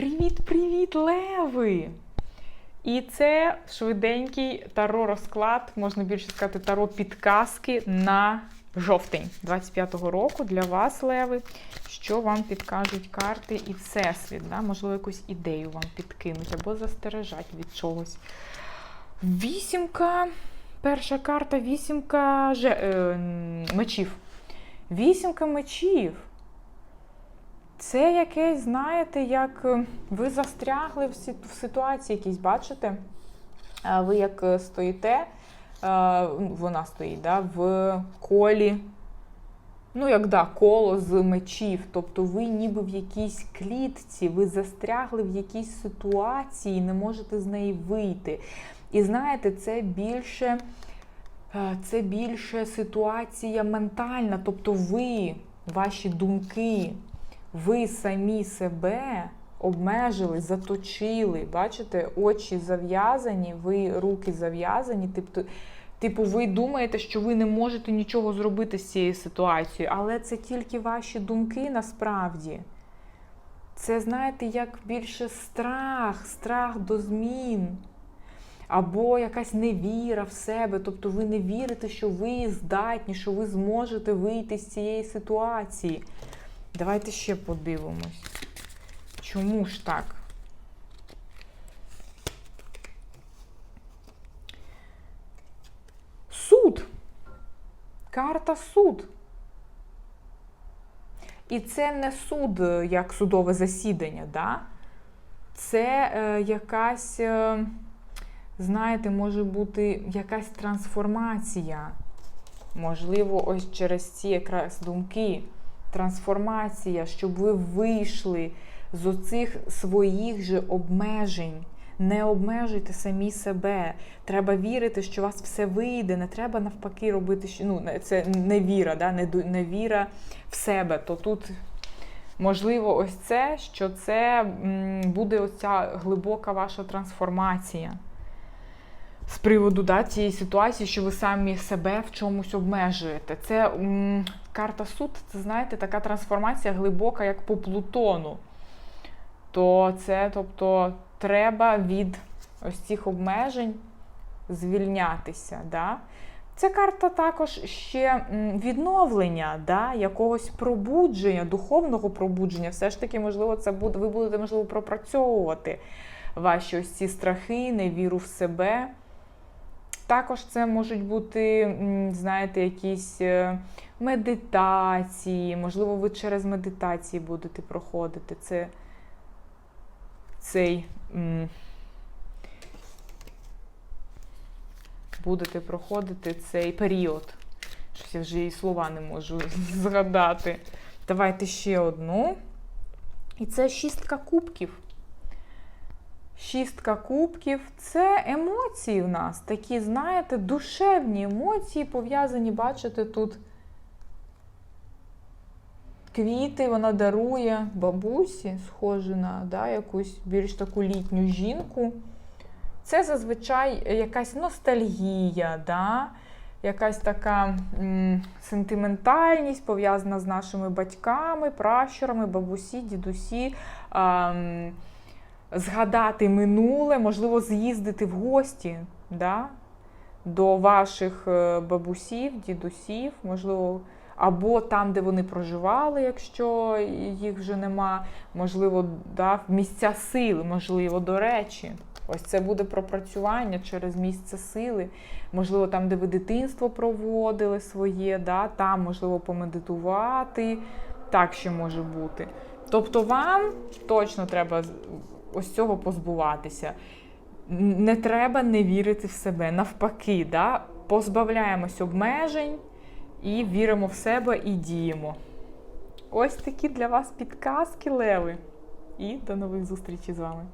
Привіт-привіт, леви! І це швиденький таро розклад, можна більше сказати, таро підказки на жовтень 25-го року для вас, леви. Що вам підкажуть карти і всесвіт? Да? Можливо, якусь ідею вам підкинуть або застережать від чогось. Вісімка. Перша карта вісімка же, е, мечів. Вісімка мечів. Це якесь, знаєте, як е, ви застрягли в ситуації якійсь, бачите? Ви як е, стоїте, ну, вона стоїть да, в колі. Ну, як да, коло з мечів. Тобто ви ніби в якійсь клітці, ви застрягли в якійсь ситуації, не можете з неї вийти. І знаєте, це більше, е, це більше ситуація ментальна. Тобто ви, ваші думки, ви самі себе обмежили, заточили. Бачите, очі зав'язані, ви руки зав'язані. Тобто, типу, ви думаєте, що ви не можете нічого зробити з цією ситуацією, але це тільки ваші думки насправді. Це, знаєте, як більше страх, страх до змін. Або якась невіра в себе, тобто ви не вірите, що ви здатні, що ви зможете вийти з цієї ситуації. Давайте ще подивимось. Чому ж так? Суд. Карта суд. І це не суд е, як судове засідання, да? це е, якась, е, знаєте, може бути якась трансформація. Можливо, ось через ці якраз думки трансформація, щоб ви вийшли з оцих своїх же обмежень. Не обмежуйте самі себе. Треба вірити, що у вас все вийде. Не треба навпаки робити, ну це не віра, да? не, не віра в себе. То тут можливо ось це, що це буде оця глибока ваша трансформація. З приводу да, цієї ситуації, що ви самі себе в чомусь обмежуєте. Це карта суд, це знаєте, така трансформація глибока, як по Плутону. То це, тобто, треба від ось цих обмежень звільнятися. Да? Це карта також ще відновлення, да? якогось пробудження, духовного пробудження. Все ж таки, можливо, це буде, ви будете можливо пропрацьовувати ваші ось ці страхи, невіру в себе. Також це можуть бути, знаєте, якісь е, медитації, можливо, ви через медитації будете проходити це, цей. Будете проходити цей період. Щось я вже і слова не можу згадати. Давайте ще одну. І це шістка кубків. Шістка кубків це емоції в нас. Такі, знаєте, душевні емоції пов'язані, бачите, тут квіти вона дарує бабусі, схоже на да, якусь більш таку літню жінку. Це зазвичай якась ностальгія, да? якась така м, сентиментальність пов'язана з нашими батьками, пращурами, бабусі, дідусі. А, згадати минуле, можливо, з'їздити в гості да? до ваших е, бабусів, дідусів, можливо, або там, де вони проживали, якщо їх вже нема, можливо, да, в місця сили, можливо, до речі. Ось це буде пропрацювання через місце сили. Можливо, там, де ви дитинство проводили своє, да, там можливо помедитувати. Так ще може бути. Тобто вам точно треба ось цього позбуватися. Не треба не вірити в себе. Навпаки, да? позбавляємось обмежень і віримо в себе і діємо. Ось такі для вас підказки, леви. І до нових зустрічей з вами.